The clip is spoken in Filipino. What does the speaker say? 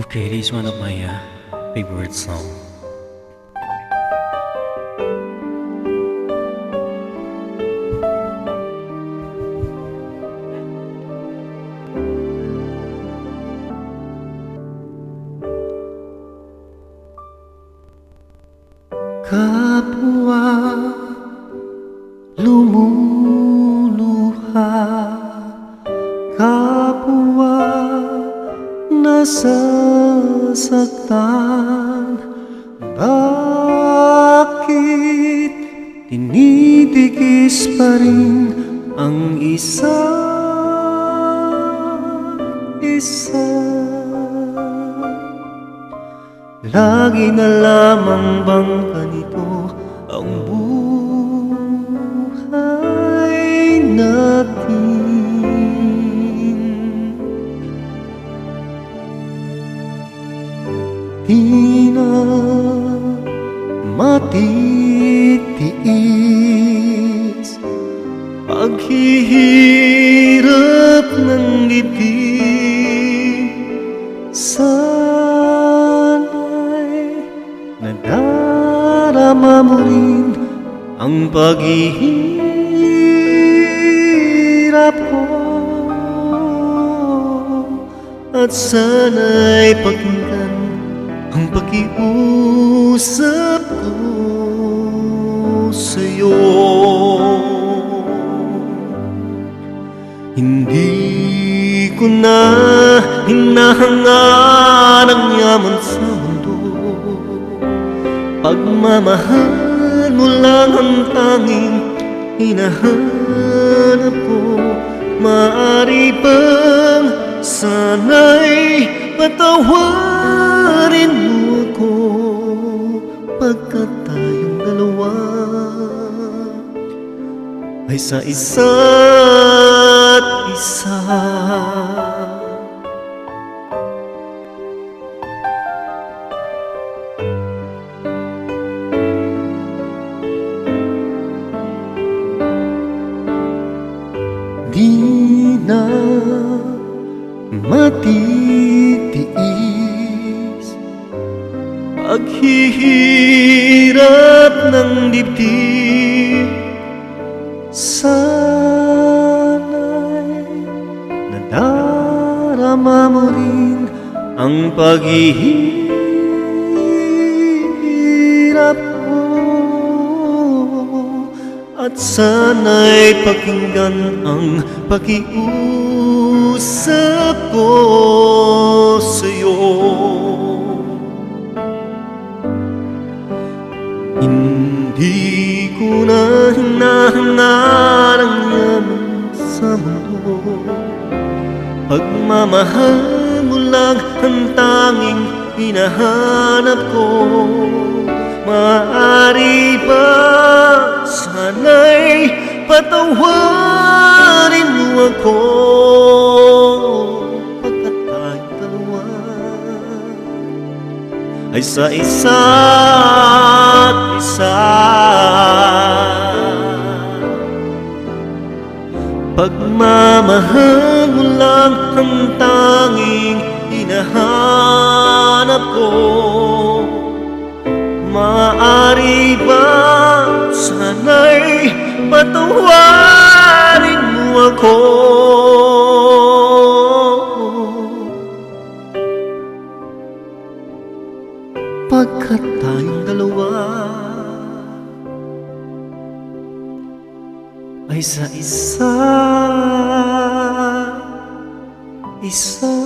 Okay, this is one of my uh, favorite song. Kapwa nasasaktan. Bakit tinitigis pa rin ang isa't isa. Lagi na lamang bang ganito ang buhay Di na matitiis. Paghihirap ng dibdib Sana'y nadarama mo rin ang paghihirap ko. At sana'y pakinggan ang pakiusap ko sa'yo. Hindi ko na hinahangaan ang yaman sa mundo. Pagmamahal mo lang ang tanging hinahanap ko Pagkat tayong dalawa ay sa isa't isa Paghihirap ng dibdib. Sana'y nadarama mo rin ang paghihirap ko At sana'y pakinggan ang pakiusap ko sa'yo Hindi ko na hinahangaan ang yaman sa mundo. Pagmamahal mo lang ang tanging hinahanap ko. Maaari ba sana'y patawarin mo ako ay sa isa't isa. Pagmamahal mo lang ang tanging hinahanap ko. Maari ba sana'y patawarin mo ako Pagkat tayong dalawa ay sa isa Isa